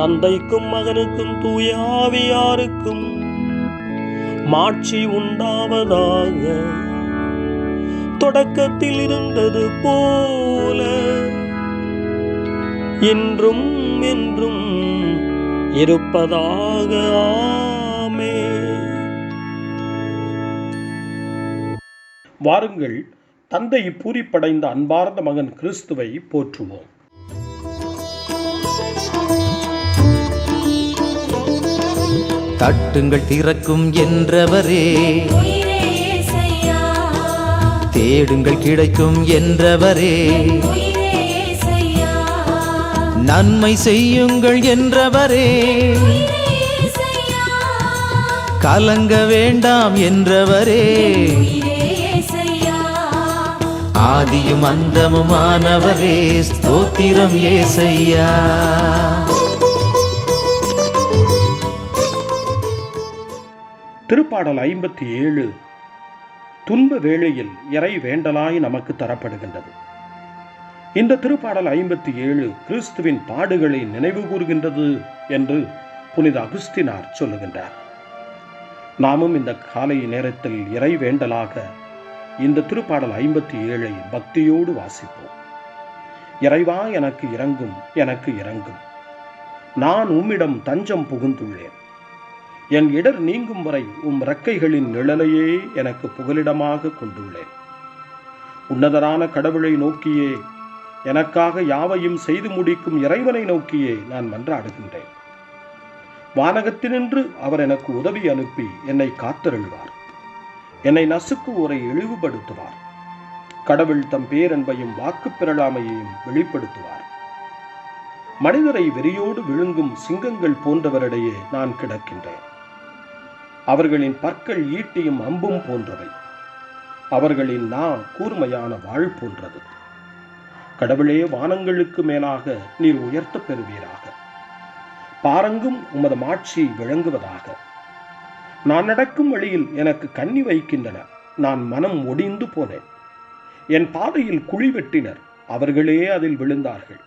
தந்தைக்கும் மகனுக்கும் தூயாவியாருக்கும் மாட்சி உண்டாவதாக. தொடக்கத்தில் இருந்தது போல இன்றும் என்றும் இருப்பதாக. ஆமே வாருங்கள் தந்தை பூரிப்படைந்த அன்பார்ந்த மகன் கிறிஸ்துவை போற்றுவோம். தட்டுங்கள் திறக்கும் என்றவரே. தேடுங்கள் கிடைக்கும் என்றவரே. நன்மை செய்யுங்கள் என்றவரே. கலங்க வேண்டாம் என்றவரே. ஆதியும் அந்தமுமானவரே. ஸ்தோத்திரம் ஏசையா. திருப்பாடல் ஐம்பத்தி ஏழு துன்ப வேளையில் இறை வேண்டலாய் நமக்கு தரப்படுகின்றது. இந்த திருப்பாடல் ஐம்பத்தி ஏழு கிறிஸ்துவின் பாடுகளை நினைவு கூறுகின்றது என்று புனித அகுஸ்தினார் சொல்லுகின்றார். நாமும் இந்த காலை நேரத்தில் இறை வேண்டலாக இந்த திருப்பாடல் ஐம்பத்தி ஏழை பக்தியோடு வாசிப்போம். இறைவா எனக்கு இறங்கும் எனக்கு இறங்கும். நான் உம்மிடம் தஞ்சம் புகுந்துள்ளேன். என் இடர் நீங்கும் வரை உம் இறக்கைகளின் நிழலையே எனக்கு புகலிடமாக கொண்டுள்ளேன். உன்னதரான கடவுளை நோக்கியே எனக்காக யாவையும் செய்து முடிக்கும் இறைவனை நோக்கியே நான் மன்றாடுகின்றேன். வானகத்தினின்று அவர் எனக்கு உதவி அனுப்பி என்னை காத்தருள்வார். என்னை நசுக்குவோரை இழிவுபடுத்துவார். கடவுள் தம் பேரன்பையும் வாக்கு பெறலாமையையும் வெளிப்படுத்துவார். மனிதரை வெறியோடு விழுங்கும் சிங்கங்கள் போன்றவரிடையே நான் கிடக்கின்றேன். அவர்களின் பற்கள் ஈட்டியும் அம்பும் போன்றவை. அவர்களின் நா கூர்மையான வாழ் போன்றது. கடவுளே வானங்களுக்கு மேலாக நீர் உயர்த்தப் பெறுவீராக. பாரங்கும் உமது மாட்சி விளங்குவதாக. நான் நடக்கும் வழியில் எனக்கு கண்ணி வைக்கின்றன. நான் மனம் ஒடிந்து போனேன். என் பாதையில் குழி வெட்டினர். அவர்களே அதில் விழுந்தார்கள்.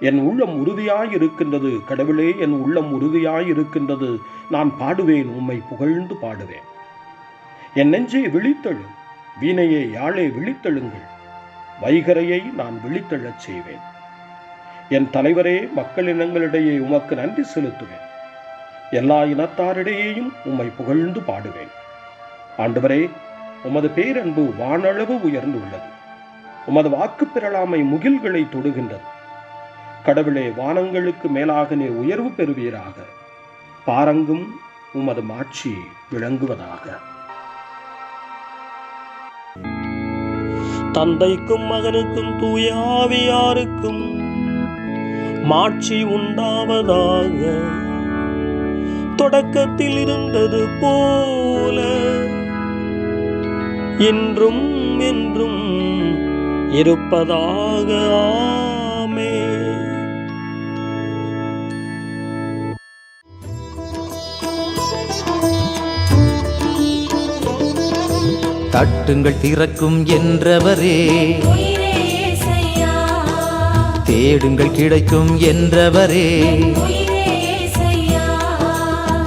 என் உள்ளம் உறுதியாயிருக்கின்றது. கடவுளே என் உள்ளம் உறுதியாயிருக்கின்றது. நான் பாடுவேன் உம்மை புகழ்ந்து பாடுவேன். என் நெஞ்சே விழித்தெழு வீணையே யாழே விழித்தெழுங்கள். வைகரையை நான் விழித்தெழச் செய்வேன். என் தலைவரே மக்களினங்களிடையே உமக்கு நன்றி செலுத்துவேன். எல்லா இனத்தாரிடையேயும் உம்மை புகழ்ந்து பாடுவேன். ஆண்டவரே உமது பேரன்பு வானளவு உயர்ந்துள்ளது. உமது வாக்கு பெறலாமை முகில்களை தொடுகின்றது. கடவுளே வானங்களுக்கு மேலாக நீர் உயர்வு பெறுவீராக. பாரங்கும் உமது மாட்சி விளங்குவதாக. தந்தைக்கும் மகனுக்கும் தூயாவியாருக்கும் மாட்சி உண்டாவதாக. தொடக்கத்தில் இருந்தது போல என்றும் என்றும் இருப்பதாக. தட்டுங்கள் திறக்கும் என்றவரே. தேடுங்கள் கிடைக்கும் என்றவரே.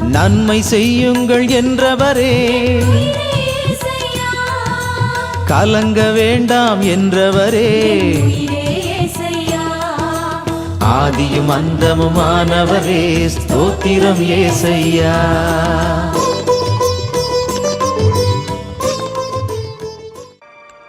நன்மை செய்யுங்கள் என்றவரே. கலங்க வேண்டாம் என்றவரே. ஆதியும் அந்தமுமானவரே. ஸ்தோத்திரம் ஏசையா.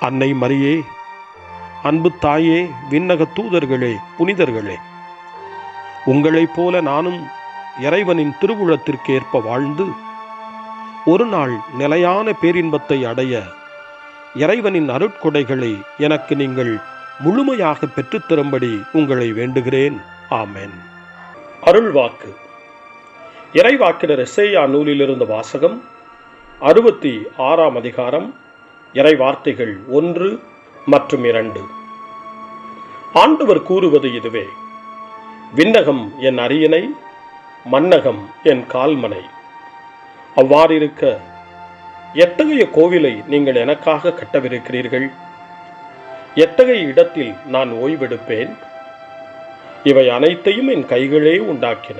அன்னை மரியே அன்பு தாயே விண்ணக தூதர்களே புனிதர்களே உங்களைப் போல நானும் இறைவனின் திருவுளத்திற்கு ஏற்ப வாழ்ந்து ஒரு நாள் நிலையான பேரின்பத்தை அடைய இறைவனின் அருட்கொடைகளை எனக்கு நீங்கள் முழுமையாக பெற்றுத்தரும்படி உங்களை வேண்டுகிறேன். ஆமேன். அருள்வாக்கு. இறைவாக்கினர் இசையா நூலிலிருந்து வாசகம் அறுபத்தி ஆறாம் அதிகாரம் இறை வார்த்தைகள் ஒன்று மற்றும் இரண்டு. ஆண்டவர் கூறுவது இதுவே விண்ணகம் என் அரியணை மன்னகம் என் கால்மனை. அவ்வாறிருக்க எத்தகைய கோவிலை நீங்கள் எனக்காக கட்டவிருக்கிறீர்கள்? எத்தகைய இடத்தில் நான் ஓய்வெடுப்பேன்? இவை அனைத்தையும் என் கைகளே உண்டாக்கின.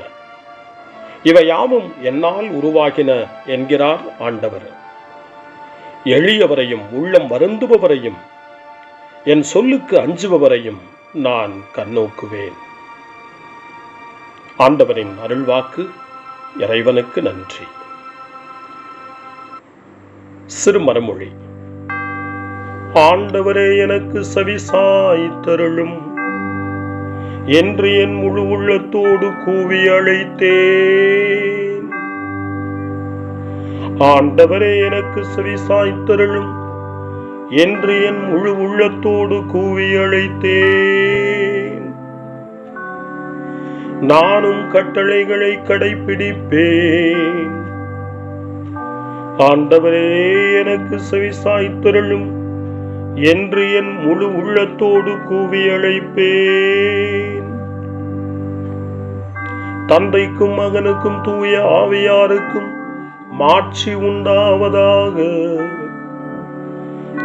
இவை யாவும் என்னால் உருவாகின என்கிறார் ஆண்டவர். எளியவரையும் உள்ளம் வருந்துபவரையும் என் சொல்லுக்கு அஞ்சுபவரையும் நான் கண்ணோக்குவேன். ஆண்டவரின் அருள்வாக்கு இறைவனுக்கு நன்றி. சிறுமரமொழி ஆண்டவரே எனக்கு சவிசாய் தருளும். என்று என் முழு உள்ளத்தோடு கூவி அழைத்தேன் ஆண்டவரே எனக்கு செவி சாய்த்தருளும். என்று என் முழு உள்ளத்தோடு கூவி அழைத்தேன். நானும் கட்டளைகளை கடைபிடிப்பேன் ஆண்டவரே எனக்கு செவி சாய்த்தருளும். என்று என் முழு உள்ளத்தோடு கூவி அழைப்பேன். தந்தைக்கும் மகனுக்கும் தூய ஆவியாருக்கும் மாட்சி உண்டாவதாக.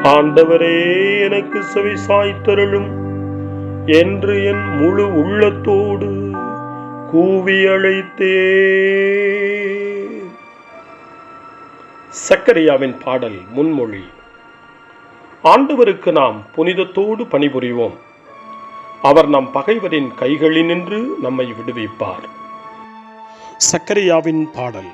ஆண்டவரே எனக்கு செவி சாய்த்தருளும். என்று என் முழு உள்ளத்தோடு கூவி அழைத்தே சக்கரியாவின் பாடல் முன்மொழி. ஆண்டவருக்கு நாம் புனிதத்தோடு பணிபுரிவோம். அவர் நம் பகைவரின் கைகளினின்று நம்மை விடுவிப்பார். சக்கரியாவின் பாடல்.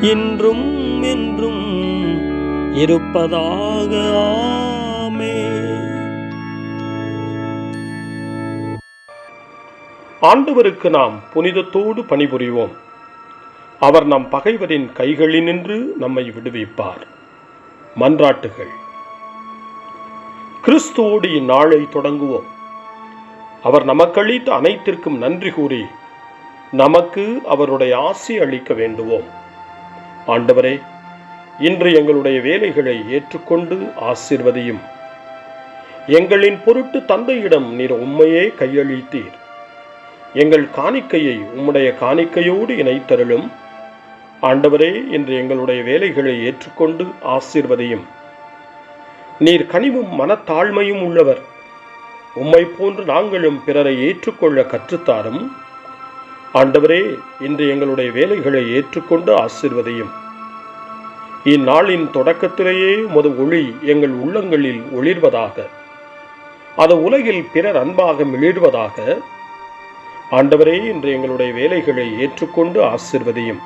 இன்றும் என்றும் இருப்பதாக ஆமே. ஆண்டவருக்கு நாம் புனிதத்தோடு பணிபுரிவோம். அவர் நம் பகைவரின் கைகளினின்று நம்மை விடுவிப்பார். மன்றாட்டுகள். கிறிஸ்துவோடு இந்நாளை தொடங்குவோம். அவர் நமக்களித்த அனைத்திற்கும் நன்றி கூறி நமக்கு அவருடைய ஆசி அளிக்க வேண்டுவோம். ஆண்டவரே இன்று எங்களுடைய வேலைகளை ஏற்றுக்கொண்டு ஆசிர்வதியும். எங்களின் பொருட்டு தந்தையிடம் நீர் உண்மையே கையளித்தீர். எங்கள் காணிக்கையை உம்முடைய காணிக்கையோடு இணைத்தருளும். ஆண்டவரே இன்று எங்களுடைய வேலைகளை ஏற்றுக்கொண்டு ஆசிர்வதையும். நீர் கனிவும் மனத்தாழ்மையும் உள்ளவர். உம்மை போன்று நாங்களும் பிறரை ஏற்றுக்கொள்ள கற்றுத்தாரும். ஆண்டவரே இன்று எங்களுடைய வேலைகளை ஏற்றுக்கொண்டு ஆசிர்வதையும். இந்நாளின் தொடக்கத்திலேயே உமது ஒளி எங்கள் உள்ளங்களில் ஒளிர்வதாக அது உலகில் பிறர் அன்பாக மிளிர்வதாக. ஆண்டவரே இன்று எங்களுடைய வேலைகளை ஏற்றுக்கொண்டு ஆசிர்வதையும்.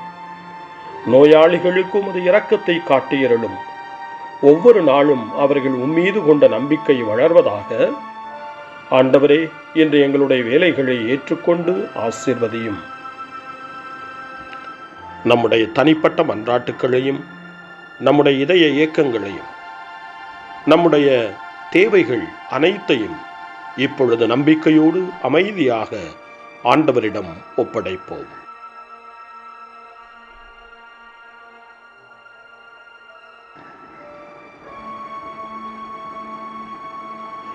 நோயாளிகளுக்கு உமது இரக்கத்தை காட்டியருளும். ஒவ்வொரு நாளும் அவர்கள் உம்மீது கொண்ட நம்பிக்கை வளர்வதாக ஆண்டவரே இன்று எங்களுடைய வேலைகளை ஏற்றுக்கொண்டு ஆசிர்வதியும். நம்முடைய தனிப்பட்ட மன்றாட்டுக்களையும் நம்முடைய இதய இயக்கங்களையும் நம்முடைய தேவைகள் அனைத்தையும் இப்பொழுது நம்பிக்கையோடு அமைதியாக ஆண்டவரிடம் ஒப்படைப்போம்.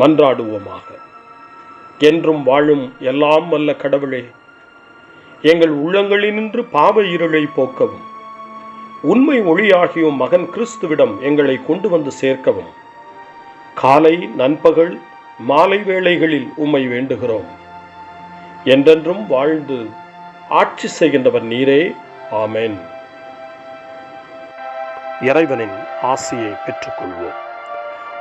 மன்றாடுவோமாக. என்றும் வாழும் எல்லாம் வல்ல கடவுளே எங்கள் உள்ளங்களினின்று பாவ இருளை போக்கவும் உண்மை ஒளியாகியும் மகன் கிறிஸ்துவிடம் எங்களை கொண்டு வந்து சேர்க்கவும். காலை நண்பகல் மாலை வேளைகளில் உம்மை வேண்டுகிறோம். என்றென்றும் வாழ்ந்து ஆட்சி செய்கின்றவர் நீரே. ஆமேன். இறைவனின் ஆசியை பெற்றுக்கொள்வோம்.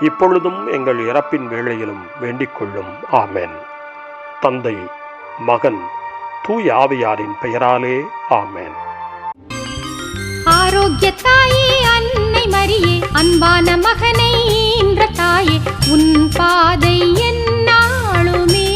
இப்பொழுதும் எங்கள் இறப்பின் வேளையிலும் வேண்டிக் கொள்ளும் ஆமேன். தந்தை மகன் தூய ஆவியாரின் பெயராலே ஆமேன். ஆரோக்கிய தாயே அன்னை மரியே அன்பான மகனை ஈன்ற தாயே உன் பாதை என்னாலுமே.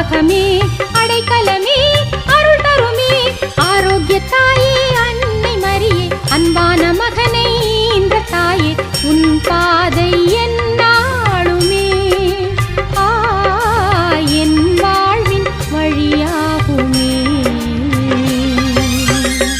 அன்பகமே அடைக்கலமே